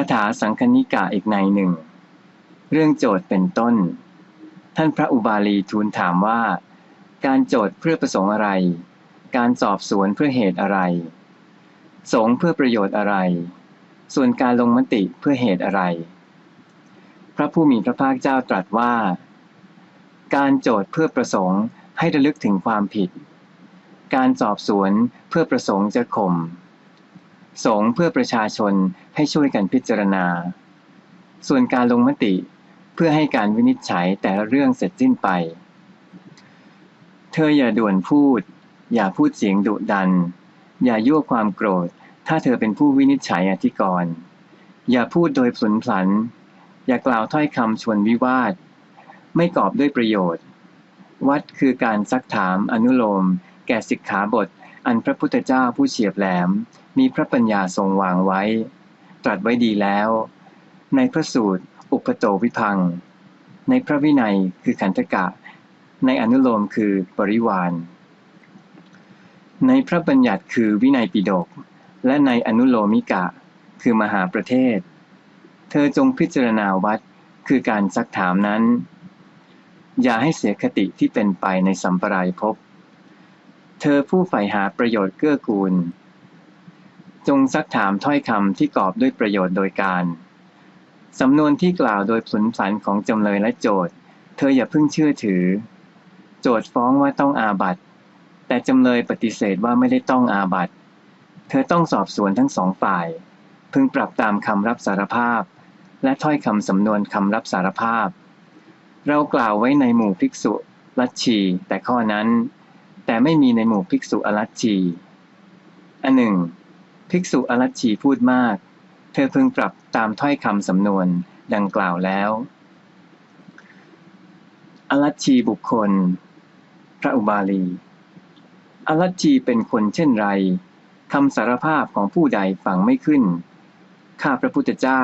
าถาสังคณิกาอีกในหนึ่ง เรื่องโจทย์เป็นต้น ท่านพระอุบาลีทูลถามว่า การโจทย์เพื่อประสงค์อะไร การสอบสวนเพื่อเหตุอะไร สงเพื่อประโยชน์อะไร ส่วนการลงมติเพื่อเหตุอะไร พระผู้มีพระภาคเจ้าตรัสว่า การโจทย์เพื่อประสงค์ให้ระลึกถึงความผิด การสอบสวนเพื่อประสงค์จะข่ม สงเพื่อประชาชนให้ช่วยกันพิจารณา ส่วนการลงมติเพื่อให้การวินิจฉัยแต่ละเรื่องเสร็จสิ้นไป เธออย่าด่วนพูด อย่าพูดเสียงดุดัน อย่ายั่วความโกรธ ถ้าเธอเป็นผู้วินิจฉัยอธิกรณ์อย่าพูดโดยผลนพลัน อย่ากล่าวถ้อยคำชวนวิวาท ไม่กอบด้วยประโยชน์ วัดคือการซักถามอนุโลม แก่สิกขาบท อันพระพุทธเจ้าผู้เฉียบแหลม มีพระปัญญาทรงวางไว้ ตรัสไว้ดีแล้ว ในพระสูตร อุปโตวิพัง ในพระวินัยคือขันธกะ ในอนุโลมคือบริวารในพระบัญญัติคือวินัยปิฎกและในอนุโลมิกะ คือมหาประเทศ เธอจงพิจารณาวัดคือการซักถามนั้น อย่าให้เสียคติที่เป็นไปในสัมปรายภพ เธอผู้ใฝ่หาประโยชน์เกื้อกูล จงซักถามถ้อยคำที่กอบด้วยประโยชน์โดยการ สำนวนที่กล่าวโดยผลสันของจำเลยและโจทย์ เธออย่าเพิ่งเชื่อถือ โจทย์ฟ้องว่าต้องอาบัตแต่จำเลยปฏิเสธว่าไม่ได้ต้องอาบัตเธอต้องสอบสวนทั้งสองฝ่าย พึงปรับตามคำรับสารภาพ และถ้อยคำสำนวนคำรับสารภาพ เรากล่าวไว้ในหมู่ภิกษุลัทชีแต่ข้อนั้น แต่ไม่มีในหมู่ภิกษุอลัทชี อันหนึ่ง ภิกษุอลัทชีพูดมาก เธอพึงปรับตามถ้อยคำสำนวนดังกล่าวแล้วอลัทชีบุคคล พระอุบาลีอลัทชีเป็นคนเช่นไรคำสารภาพของผู้ใดฟังไม่ขึ้น ข้าพระพุทธเจ้า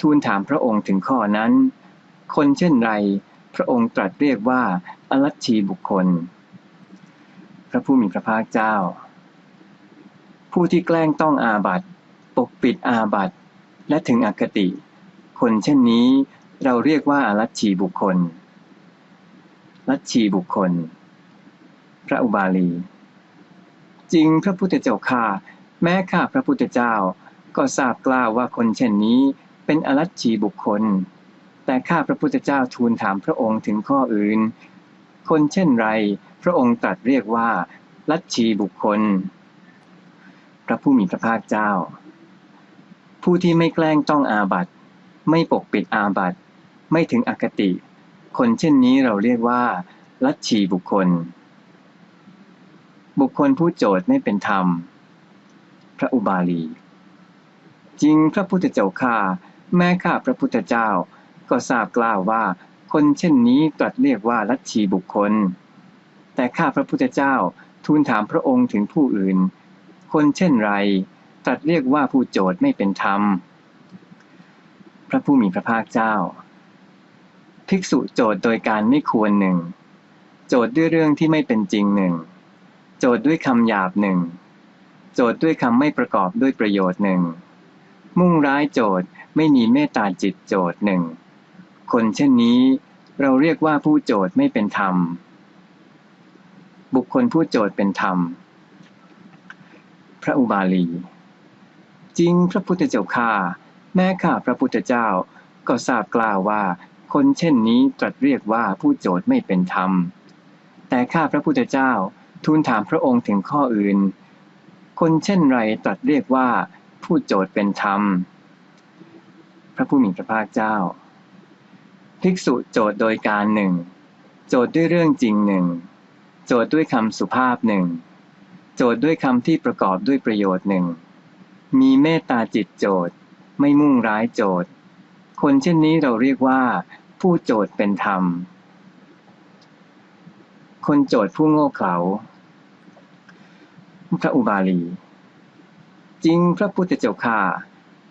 ทูลถามพระองค์ถึงข้อนั้น คนเช่นไร พระองค์ตรัสเรียกว่าอลัทชีบุคคล พระผู้มีพระภาคเจ้า ผู้ที่แกล้งต้องอาบัติปกปิดอาบัติและถึงอคติ คนเช่นนี้เราเรียกว่าอลัทชีบุคคล ลัทชีบุคคล พระอุบาลี จริงพระพุทธเจ้าข้าแม้ข้าพระพุทธเจ้าก็ทราบกล้าวว่าคนเช่นนี้เป็นอลัทชีบุคคล แต่ข้าพระพุทธเจ้าทูลถามพระองค์ถึงข้ออื่น คนเช่นไร พระองค์ตรัสเรียกว่า ลัทชีบุคคล พระผู้มีพระภาคเจ้า ผู้ที่ไม่แกล้งต้องอาบัตไม่ปกปิดอาบัตไม่ถึงอคติ คนเช่นนี้เราเรียกว่า ลัทชีบุคคล บุคคลผู้โจทย์ไม่เป็นธรรม พระอุบาลี จริงพระพุทธเจ้าข้าแม้ข้าพระพุทธเจ้า ก็ทราบกล่าวว่า คนเช่นนี้ตรัสเรียกว่าลัทธิบุคคล แต่ข้าพระพุทธเจ้าทูลถามพระองค์ถึงผู้อื่น คนเช่นไร ตรัสเรียกว่าผู้โจทย์ไม่เป็นธรรม พระผู้มีพระภาคเจ้า ภิกษุโจทย์โดยการไม่ควรหนึ่ง โจทย์ด้วยเรื่องที่ไม่เป็นจริงหนึ่ง โจทย์ด้วยคำหยาบหนึ่ง โจทย์ด้วยคำไม่ประกอบด้วยประโยชน์หนึ่ง มุ่งร้ายโจทย์ไม่มีเมตตาจิตโจทย์หนึ่ง คนเช่นนี้เราเรียกว่าผู้โจทย์ไม่เป็นธรรม คคลผู้โจทย์เป็นธรรม พระอุบาลี จริงพระพุทธเจ้าข้าแม้ข้าพระพุทธเจ้าก็ทราบกล่าวว่า คนเช่นนี้ตรัสเรียกว่าผู้โจทย์ไม่เป็นธรรม แต่ข้าพระพุทธเจ้าทูลถามพระองค์ถึงข้ออื่น คนเช่นไรตรัสเรียกว่า ผู้โจทย์เป็นธรรม พระผู้มีพระภาคเจ้า ภิกษุโจทย์โดยการหนึ่ง โจทย์ด้วยเรื่องจริงหนึ่ง โจทย์ด้วยคำสุภาพหนึ่งโจทย์ด้วยคำที่ประกอบด้วยประโยชน์หนึ่งมีเมตตาจิตโจทย์ ไม่มุ่งร้ายโจทย์ คนเช่นนี้เราเรียกว่า ผู้โจทย์เป็นธรรม คนโจทย์ผู้โง่เขลาพระอุบาลี จริงพระพุทธเจ้าข้า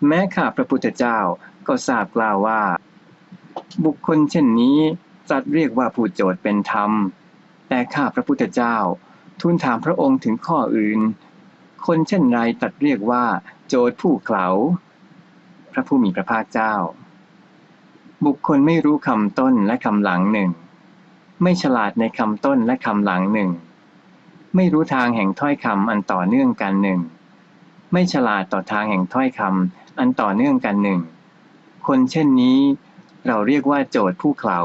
แม้ข้าพระพุทธเจ้าก็ทราบกล่าวว่า บุคคลเช่นนี้จัดเรียกว่าผู้โจทย์เป็นธรรม แต่ข้าพระพุทธเจ้า ทูลถามพระองค์ถึงข้ออื่น คนเช่นไรตัดเรียกว่า โจทย์ผู้เขลาพระผู้มีพระภาคเจ้า บุคคลไม่รู้คำต้นและคำหลังหนึ่ง ไม่ฉลาดในคำต้นและคำหลังหนึ่ง ไม่รู้ทางแห่งถ้อยคำอันต่อเนื่องกันหนึ่ง ไม่ฉลาดต่อทางแห่งถ้อยคำอันต่อเนื่องกันหนึ่ง คนเช่นนี้ เราเรียกว่าโจทย์ผู้เขลา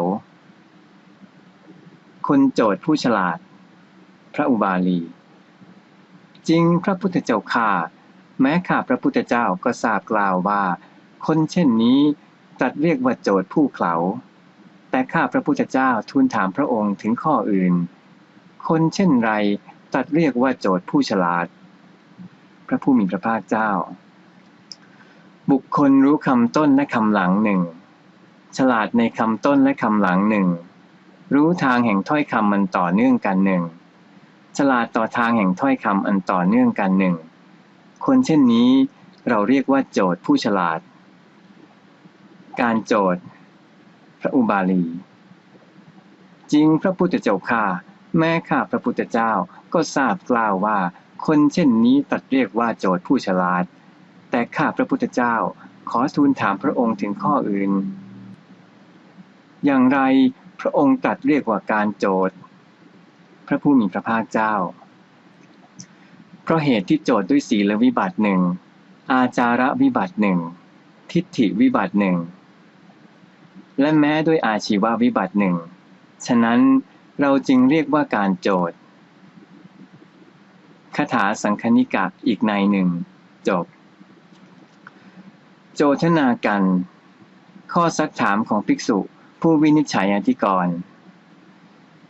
คนโจทย์ผู้ฉลาด พระอุบาลี จริงพระพุทธเจ้าข่าแม้ข้าพระพุทธเจ้าก็ทราบกล่าวว่า คนเช่นนี้ตัดเรียกว่าโจทย์ผู้เขลาแต่ข้าพระพุทธเจ้าทูลถามพระองค์ถึงข้ออื่น คนเช่นไรตัดเรียกว่าโจทย์ผู้ฉลาด พระผู้มีพระภาคเจ้า บุคคลรู้คำต้นและคำหลังหนึ่ง ฉลาดในคำต้นและคำหลังหนึ่ง รู้ทางแห่งถ้อยคำมันต่อเนื่องกันหนึ่ง ฉลาดต่อทางแห่งถ้อยคำอันต่อเนื่องกันหนึ่ง คนเช่นนี้เราเรียกว่าโจทย์ผู้ฉลาด การโจทย์ พระอุบาลี จริงพระพุทธเจ้าข้าแม้ข้าพระพุทธเจ้าก็ทราบกล่าวว่า คนเช่นนี้ตัดเรียกว่าโจทย์ผู้ฉลาด แต่ข้าพระพุทธเจ้าขอทูลถามพระองค์ถึงข้ออื่น อย่างไร พระองค์ตัดเรียกว่าการโจทย์ พระผู้มีพระภาคเจ้า เพราะเหตุที่โจทย์ด้วยศีลวิบัติหนึ่งอาจาระวิบัติหนึ่งทิฏฐิวิบัติหนึ่งและแม้ด้วยอาชีววิบัติหนึ่งฉะนั้นเราจึงเรียกว่าการโจทย์คาถาสังคณิกะอีกในหนึ่ง จบ โจทนากัน ข้อซักถามของภิกษุ ผู้วินิจฉัยอธิกรณ์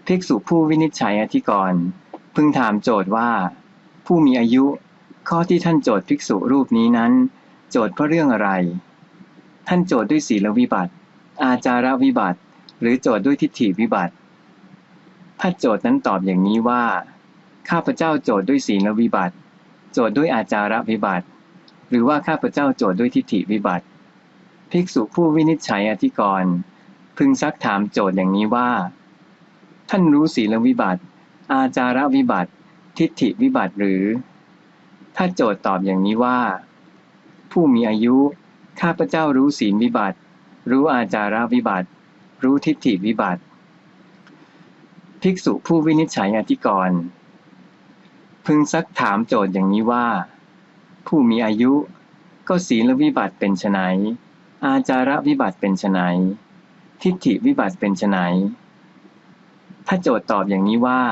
ภิกษุผู้วินิจฉัยอธิกรณ์พึงถามโจทย์ว่า ผู้มีอายุ ข้อที่ท่านโจทย์ภิกษุรูปนี้นั้น โจทย์เพราะเรื่องอะไร ท่านโจทย์ด้วยศีลวิบัติ อาจาระวิบัติ หรือโจทย์ด้วยทิฏฐิวิบัติ ถ้าโจทย์นั้นตอบอย่างนี้ว่า ข้าพเจ้าโจทย์ด้วยศีลวิบัติ โจทย์ด้วยอาจาระวิบัติ หรือว่าข้าพเจ้าโจทย์ด้วยทิฏฐิวิบัติ ภิกษุผู้วินิจฉัยอธิกรณ์ พึงซักถามโจทย์อย่างนี้ว่า ท่านรู้ศีลวิบัติ อาจาระวิบัติ ทิฏฐิวิบัติหรือ ถ้าโจทย์ตอบอย่างนี้ว่า ผู้มีอายุ ข้าพเจ้ารู้ศีลวิบัติ รู้อาจาระวิบัติ รู้ทิฏฐิวิบัติ ภิกษุผู้วินิจฉัยอธิกรณ์พึงซักถามโจทย์อย่างนี้ว่า ผู้มีอายุ ก็ศีลวิบัติเป็นไนอาจาระวิบัติเป็นไน ทิฏฐิวิบัติเป็นไนถ้าโจทย์ตอบอย่างนี้ว่า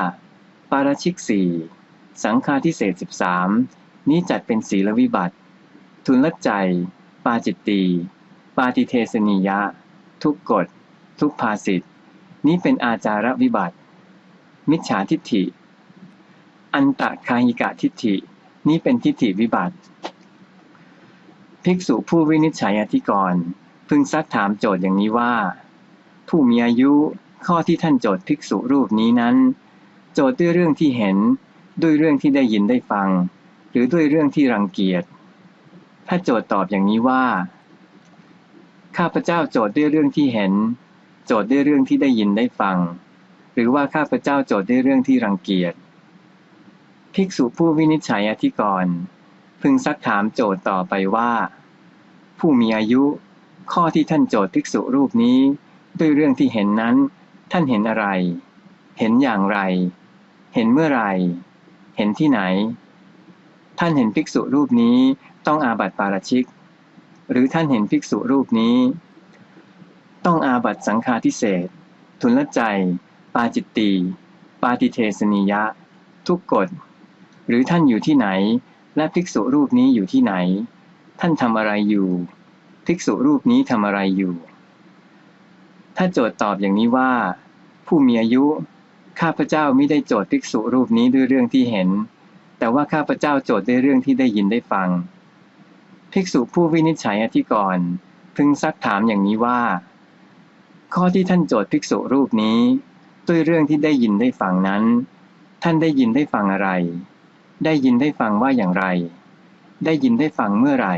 ปาราชิกสี่สังฆาทิเศษสิบสามนี้จัดเป็นศีลวิบัติ ทุนละใจ ปาจิตตี ปาติเทสนิยะ ทุกกฎ ทุกภาสิทธนี้เป็นอาจารวิบัติ มิจฉาทิฏฐิ อันตะคาหิกะทิฏฐิ นี้เป็นทิฏฐิวิบัติ ภิกษุผู้วินิจฉัยอธิกรณ์พึงซักถามโจทย์อย่างนี้ว่า ผู้มีอายุ ข้อที่ท่านโจทย์ภิกษุรูปนี้นั้น โจทย์ด้วยเรื่องที่เห็น ด้วยเรื่องที่ได้ยินได้ฟัง หรือด้วยเรื่องที่รังเกียจ ถ้าโจทย์ตอบอย่างนี้ว่า ข้าพเจ้าโจทย์ด้วยเรื่องที่เห็น โจทย์ด้วยเรื่องที่ได้ยินได้ฟัง หรือว่าข้าพเจ้าโจทย์ด้วยเรื่องที่รังเกียจ ภิกษุผู้วินิจฉัยอธิกรณ์พึงซักถามโจทย์ต่อไปว่า ผู้มีอายุ ข้อที่ท่านโจทย์ภิกษุรูปนี้ ด้วยเรื่องที่เห็นนั้น ท่านเห็นอะไร เห็นอย่างไร เห็นเมื่อไร เห็นที่ไหน ท่านเห็นภิกษุรูปนี้ต้องอาบัติปาราชิก หรือท่านเห็นภิกษุรูปนี้ ต้องอาบัติสังฆาทิเศษทุนละใจ ปาจิตตีปาติเทสนิยะ ทุกกฎ หรือท่านอยู่ที่ไหน และภิกษุรูปนี้อยู่ที่ไหน ท่านทำอะไรอยู่ ภิกษุรูปนี้ทำอะไรอยู่ ถ้าโจทย์ตอบอย่างนี้ว่า ผู้มีอายุ ข้าพเจ้าไม่ได้โจทย์ภิกษุรูปนี้ด้วยเรื่องที่เห็น แต่ว่าข้าพเจ้าโจทย์ด้วยเรื่องที่ได้ยินได้ฟัง ภิกษุผู้วินิจฉัยอธิกรณ์พึงซักถามอย่างนี้ว่า ข้อที่ท่านโจทย์ภิกษุรูปนี้ ด้วยเรื่องที่ได้ยินได้ฟังนั้น ท่านได้ยินได้ฟังอะไร ได้ยินได้ฟังว่าอย่างไร ได้ยินได้ฟังเมื่อไหร่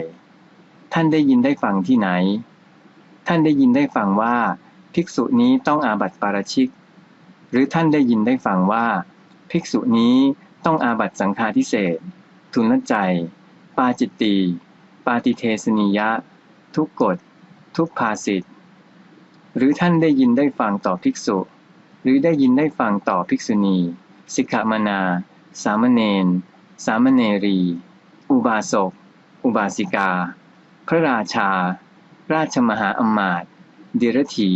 ท่านได้ยินได้ฟังที่ไหน ท่านได้ยินได้ฟังว่า ภิกษุนี้ต้องอาบัติปาราชิก หรือท่านได้ยินได้ฟังว่า ภิกษุนี้ต้องอาบัติสังฆาทิเศษทุนละใจ ปาจิตตีปาติเทสนิยะ ทุกกฎ ทุกภาสิทธ์หรือท่านได้ยินได้ฟังต่อภิกษุ หรือได้ยินได้ฟังต่อภิกษุณี สิกขมนา สามเณร สามเณรี อุบาสก อุบาสิกา พระราชา ราชมหาอมาตย์เดรถี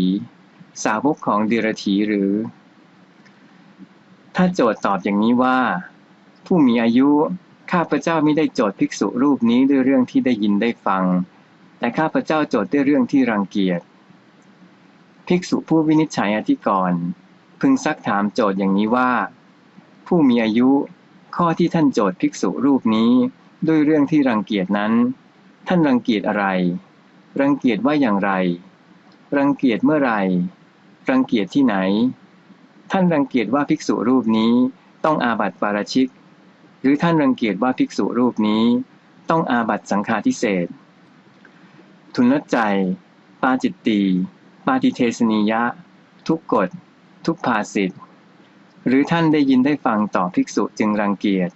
สาวกของเดรถีหรือ ถ้าโจทย์ตอบอย่างนี้ว่า ผู้มีอายุข้าพเจ้าไม่ได้โจทย์ภิกษุรูปนี้ด้วยเรื่องที่ได้ยินได้ฟัง แต่ข้าพเจ้าโจทย์ด้วยเรื่องที่รังเกียจ ภิกษุผู้วินิจฉัยอธิกรณ์พึงซักถามโจทย์อย่างนี้ว่า ผู้มีอายุข้อที่ท่านโจทย์ภิกษุรูปนี้ ด้วยเรื่องที่รังเกียจนั้น ท่านรังเกียจอะไร รังเกียจว่าอย่างไร รังเกียจเมื่อไหร่ รังเกียจที่ไหน ท่านรังเกียจว่าภิกษุรูปนี้ต้องอาบัติปาราชิก หรือท่านรังเกียจว่าภิกษุรูปนี้ ต้องอาบัติสังฆาทิเศษทุนลใจ ปาจิตตีปาติเทสนิยะ ทุกกฎ ทุกภาสิทธ์หรือท่านได้ยินได้ฟังต่อภิกษุจึงรังเกียจ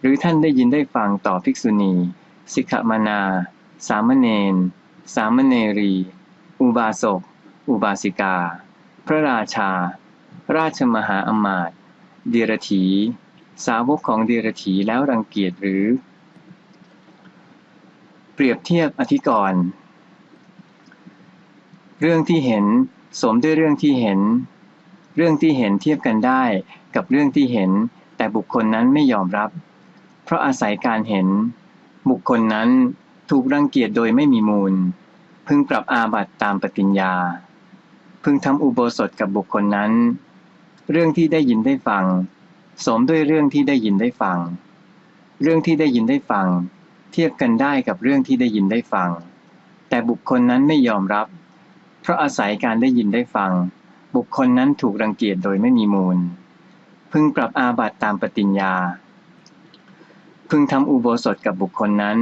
หรือท่านได้ยินได้ฟังต่อภิกษุณี สิกขมานา สามเณร สามเณรี อุบาสก อุบาสิกา พระราชา ราชมหาอมาตย์เดีรถี สาวกของเดีรถีแล้วรังเกียจหรือ เปรียบเทียบอธิกรณ์เรื่องที่เห็นสมด้วยเรื่องที่เห็น เรื่องที่เห็นเทียบกันได้กับเรื่องที่เห็น แต่บุคคลนั้นไม่ยอมรับ เพราะอาศัยการเห็น บุคคลนั้นถูกรังเกียจโดยไม่มีมูล พึงปรับอาบัติตามปฏิญญา พึงทำอุโบสถกับบุคคลนั้น เรื่องที่ได้ยินได้ฟัง สมด้วยเรื่องที่ได้ยินได้ฟัง เรื่องที่ได้ยินได้ฟัง เทียบกันได้กับเรื่องที่ได้ยินได้ฟัง แต่บุคคลนั้นไม่ยอมรับ เพราะอาศัยการได้ยินได้ฟัง บุคคลนั้นถูกรังเกียจโดยไม่มีมูล พึงปรับอาบัติตามปฏิญญา พึงทำอุโบสถกับบุคคลนั้น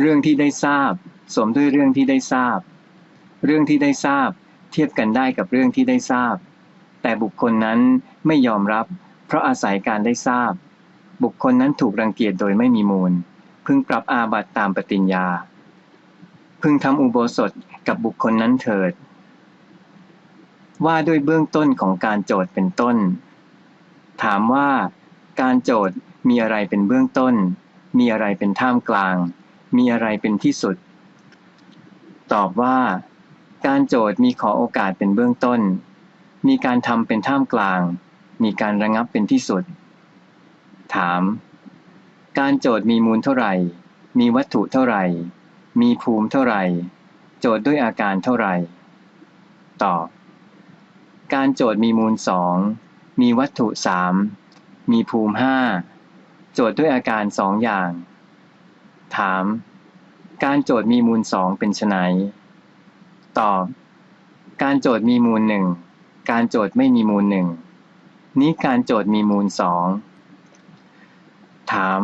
เรื่องที่ได้ทราบ สมด้วยเรื่องที่ได้ทราบ เรื่องที่ได้ทราบ เทียบกันได้กับเรื่องที่ได้ทราบ แต่บุคคลนั้นไม่ยอมรับ เพราะอาศัยการได้ทราบ บุคคลนั้นถูกรังเกียจโดยไม่มีมูล พึงปรับอาบัติตามปฏิญญา พึงทำอุโบสถกับบุคคลนั้นเถิด ว่าด้วยเบื้องต้นของการโจทย์เป็นต้น ถามว่า การโจทย์มีอะไรเป็นเบื้องต้น มีอะไรเป็นท่ามกลาง มีอะไรเป็นที่สุด ตอบว่า การโจทย์มีขอโอกาสเป็นเบื้องต้น มีการทำเป็นท่ามกลาง มีการระงับเป็นที่สุด ถาม การโจทย์มีมูลเท่าไหร่ มีวัตถุเท่าไหร่ มีภูมิเท่าไหร่ โจทย์ด้วยอาการเท่าไหร่ ตอบ การโจทย์มีมูลสองมีวัตถุสามมีภูมิห้าโจทย์ด้วยอาการสองอย่าง ถาม การโจทย์มีมูลสองเป็นไน ตอบ การโจทย์มีมูลหนึ่งการโจทย์ไม่มีมูลหนึ่งนี้การโจทย์มีมูลสองถาม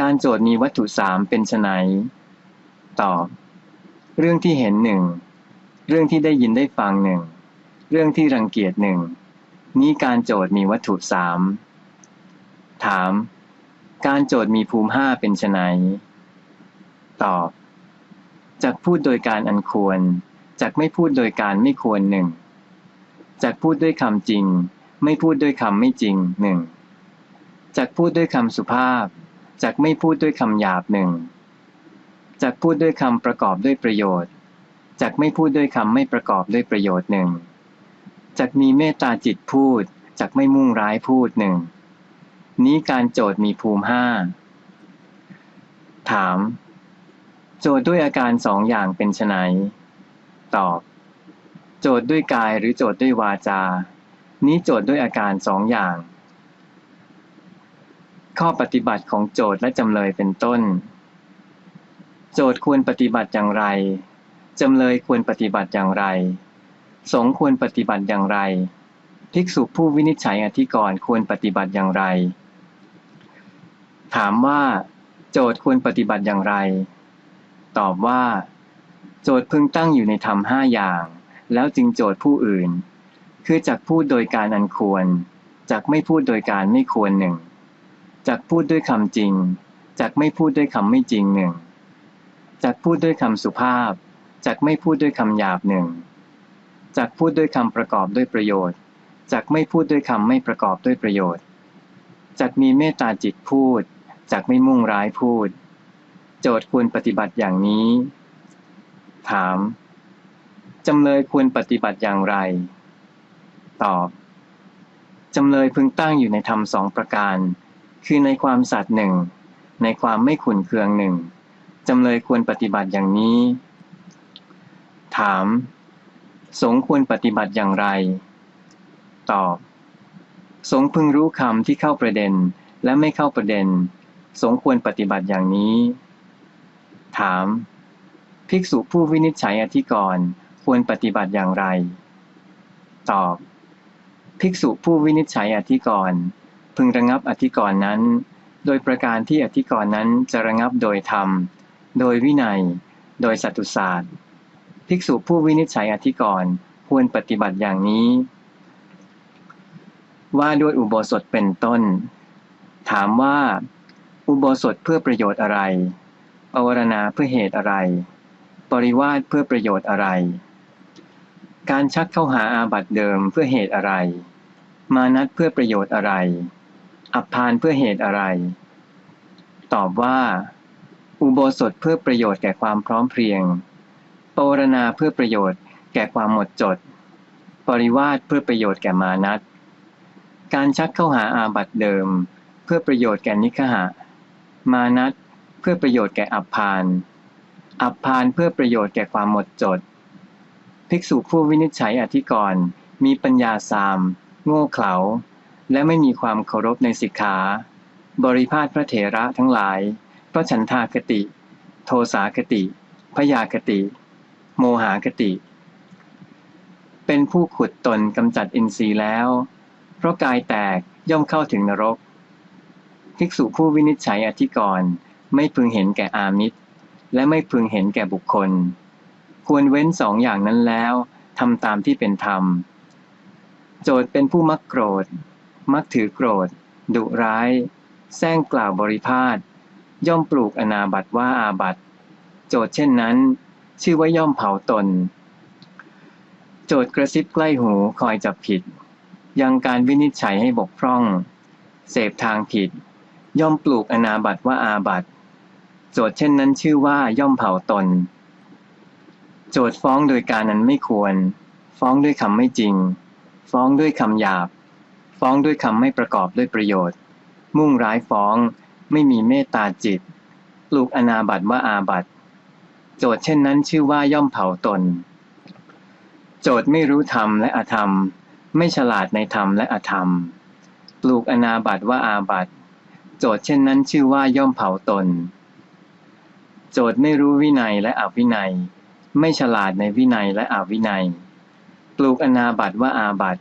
การโจทย์มีวัตถุสามเป็นไนตอบ เรื่องที่เห็นหนึ่งเรื่องที่ได้ยินได้ฟังหนึ่งเรื่องที่รังเกียจหนึ่งนี้การโจทย์มีวัตถุสามถาม การโจทย์มีภูมิห้าเป็นไนตอบจากพูดโดยการอันควร จากไม่พูดโดยการไม่ควรหนึ่งจากพูดด้วยคำจริง ไม่พูดด้วยคำไม่จริงหนึ่งจากพูดด้วยคำสุภาพจากไม่พูดด้วยคำหยาบหนึ่งจากพูดด้วยคำประกอบด้วยประโยชน์จากไม่พูดด้วยคำไม่ประกอบด้วยประโยชน์หนึ่งจากมีเมตตาจิตพูดจากไม่มุ่งร้ายพูดหนึ่งนี้การโจทย์มีภูมิห้าถาม โจทย์ด้วยอาการสองอย่างเป็นไน ตอบ โจทย์ด้วยกายหรือโจทย์ด้วยวาจา นี้โจทย์ด้วยอาการสองอย่าง ข้อปฏิบัติของโจทย์และจำเลยเป็นต้น โจทย์ควรปฏิบัติอย่างไร จำเลยควรปฏิบัติอย่างไร สงควรปฏิบัติอย่างไร ภิกษุผู้วินิจฉัยอธิกรณ์ควรปฏิบัติอย่างไร ถามว่า โจทย์ควรปฏิบัติอย่างไร ตอบว่า โจทย์พึงตั้งอยู่ในธรรมห้าอย่าง แล้วจึงโจทย์ผู้อื่น คือจักพูดโดยการอันควรจักไม่พูดโดยการไม่ควรหนึ่งจักพูดด้วยคำจริงจักไม่พูดด้วยคำไม่จริงหนึ่งจักพูดด้วยคำสุภาพจักไม่พูดด้วยคำหยาบหนึ่งจักพูดด้วยคำประกอบด้วยประโยชน์จักไม่พูดด้วยคำไม่ประกอบด้วยประโยชน์จักมีเมตตาจิตพูดจักไม่มุ่งร้ายพูด โจทย์ควรปฏิบัติอย่างนี้ ถาม จำเลยควรปฏิบัติอย่างไร ตอบ จำเลยพึงตั้งอยู่ในธรรมสองประการ คือในความสัตย์หนึ่ง ในความไม่ขุนเคืองหนึ่ง จำเลยควรปฏิบัติอย่างนี้ ถาม สงควรปฏิบัติอย่างไร ตอบ สงพึงรู้คำที่เข้าประเด็นและไม่เข้าประเด็น สงควรปฏิบัติอย่างนี้ ถาม ภิกษุผู้วินิจฉัยอธิกรณ์ควรปฏิบัติอย่างไร ตอบ ภิกษุผู้วินิจฉัยอธิกรณ์พึงระงับอธิกรณ์นั้น โดยประการที่อธิกรณ์นั้นจะระงับโดยธรรม โดยวินัย โดยสัตุศาสตร์ ภิกษุผู้วินิจฉัยอธิกรณ์ควรปฏิบัติอย่างนี้ ว่าด้วยอุโบสถเป็นต้น ถามว่า อุโบสถเพื่อประโยชน์อะไรปวารณาเพื่อเหตุอะไร ปริวาสเพื่อประโยชน์อะไร การชักเข้าหาอาบัติเดิมเพื่อเหตุอะไร มานัดเพื่อประโยชน์อะไร อับพานเพื่อเหตุอะไร ตอบว่า อุโบสถเพื่อประโยชน์แก่ความพร้อมเพรียงปรณาเพื่อประโยชน์แก่ความหมดจด ปริวาสเพื่อประโยชน์แก่มานัดการชักเข้าหาอาบัติเดิม เพื่อประโยชน์แก่นิคหะ มานัดเพื่อประโยชน์แก่อับพาน อับพานเพื่อประโยชน์แก่ความหมดจด ภิกษุผู้วินิจฉัยอธิกรณ์มีปัญญาสาม โง่เขลา และไม่มีความเคารพในสิกขา บริพาทพระเถระทั้งหลาย เพราะฉันทากติ โทสากติพยากติ โมหากติ เป็นผู้ขุดตนกำจัดอินทรีย์แล้ว เพราะกายแตกย่อมเข้าถึงนรก ภิกษุผู้วินิจฉัยอธิกรณ์ไม่พึงเห็นแก่อามิตร และไม่พึงเห็นแก่บุคคล ควรเว้นสองอย่างนั้นแล้วทำตามที่เป็นธรรม โจทย์เป็นผู้มักโกรธ มักถือโกรธ ดุร้าย แซงกล่าวบริพาทย่อมปลูกอนาบัตว่าอาบัตโจทย์เช่นนั้น ชื่อว่าย่อมเผาตน โจทย์กระซิบใกล้หูคอยจับผิด ยังการวินิจฉัยให้บกพร่อง เสพทางผิด ย่อมปลูกอนาบัตว่าอาบัต โจทย์เช่นนั้นชื่อว่าย่อมเผาตน โจทย์ฟ้องโดยการนั้นไม่ควร ฟ้องด้วยคำไม่จริง ฟ้องด้วยคำหยาบ ฟ้องด้วยคำไม่ประกอบด้วยประโยชน์ มุ่งร้ายฟ้อง ไม่มีเมตตาจิต ปลูกอนาบัตว่าอาบัตโจทย์เช่นนั้นชื่อว่าย่อมเผาตน โจทย์ไม่รู้ธรรมและอธรรม ไม่ฉลาดในธรรมและอธรรม ปลูกอนาบัตว่าอาบัตโจทย์เช่นนั้นชื่อว่าย่อมเผาตน โจทย์ไม่รู้วินัยและอวินัย ไม่ฉลาดในวินัยและอวินัย ปลูกอนาบัตว่าอาบัต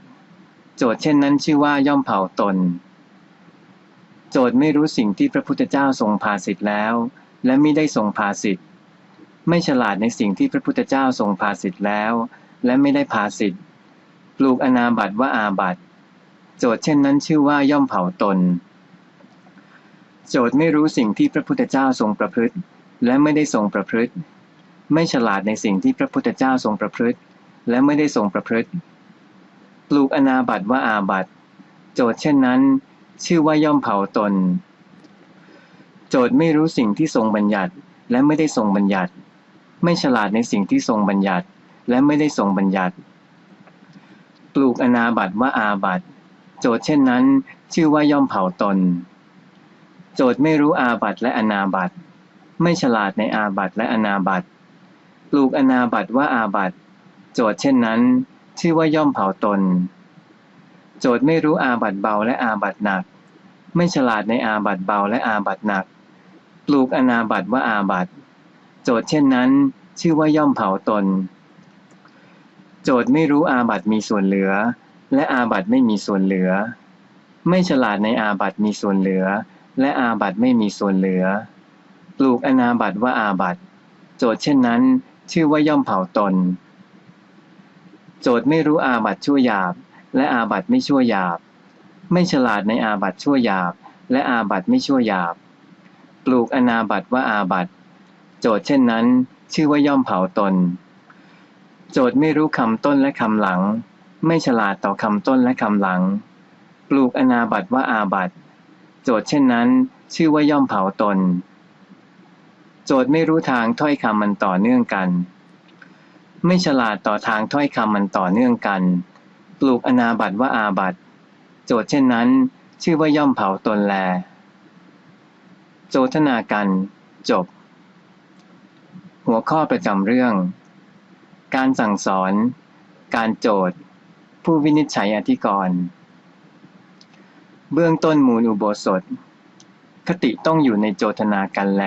โจทย์เช่นนั้นชื่อว่าย่อมเผาตน โจทย์ไม่รู้สิ่งที่พระพุทธเจ้าทรงภาสิทธิ์แล้ว และไม่ได้ทรงภาสิทธิ์ไม่ฉลาดในสิ่งที่พระพุทธเจ้าทรงภาสิทธิ์แล้ว และไม่ได้ภาสิทธิ์ปลูกอนาบัตว่าอาบัตโจทย์เช่นนั้นชื่อว่าย่อมเผาตน โจทย์ไม่รู้สิ่งที่พระพุทธเจ้าทรงประพฤติ และไม่ได้ทรงประพฤติ ไม่ฉลาดในสิ่งที่พระพุทธเจ้าทรงประพฤติ และไม่ได้ทรงประพฤติ ปลูกอนาบัตว่าอาบัตโจทย์เช่นนั้น ชื่อว่าย่อมเผาตน โจทย์ไม่รู้สิ่งที่ทรงบัญญัติ และไม่ได้ทรงบัญญัติ ไม่ฉลาดในสิ่งที่ทรงบัญญัติ และไม่ได้ทรงบัญญัติ ปลูกอนาบัตว่าอาบัตโจทย์เช่นนั้น ชื่อว่าย่อมเผาตน โจทย์ไม่รู้อาบัตและอนาบัติ ไม่ฉลาดในอาบัตและอนาบัตปลูกอนาบัตว่าอาบัตโจทย์เช่นนั้น ชื่อว่าย่อมเผาตน โจทย์ไม่รู้อาบัตเบาและอาบัตหนัก ไม่ฉลาดในอาบัตเบาและอาบัตหนัก ปลูกอนาบัตว่าอาบัตโจทย์เช่นนั้น ชื่อว่าย่อมเผาตน โจทย์ไม่รู้อาบัตมีส่วนเหลือ และอาบัตไม่มีส่วนเหลือ ไม่ฉลาดในอาบัตมีส่วนเหลือ และอาบัตไม่มีส่วนเหลือ ปลูกอนาบัตว่าอาบัตโจทย์เช่นนั้น ชื่อว่าย่อมเผาตน โจทย์ไม่รู้อาบัตชั่วหยาบ และอาบัตไม่ชั่วหยาบ ไม่ฉลาดในอาบัตชั่วหยาบ และอาบัตไม่ชั่วหยาบ ปลูกอนาบัตว่าอาบัตโจทย์เช่นนั้น ชื่อว่าย่อมเผาตน โจทย์ไม่รู้คำต้นและคำหลัง ไม่ฉลาดต่อคำต้นและคำหลัง ปลูกอนาบัตว่าอาบัตโจทย์เช่นนั้น ชื่อว่าย่อมเผาตน โจทย์ไม่รู้ทางถ้อยคำมันต่อเนื่องกัน ไม่ฉลาดต่อทางถ้อยคำมันต่อเนื่องกัน ปลูกอนาบัตว่าอาบัตโจทย์เช่นนั้น ชื่อว่าย่อมเผาตนแล โจทนากัน จบ หัวข้อประจำเรื่อง การสั่งสอน การโจทย์ ผู้วินิจฉัยอธิกรณ์เบื้องต้นมูลอุโบสถ คติต้องอยู่ในโจทนากันแล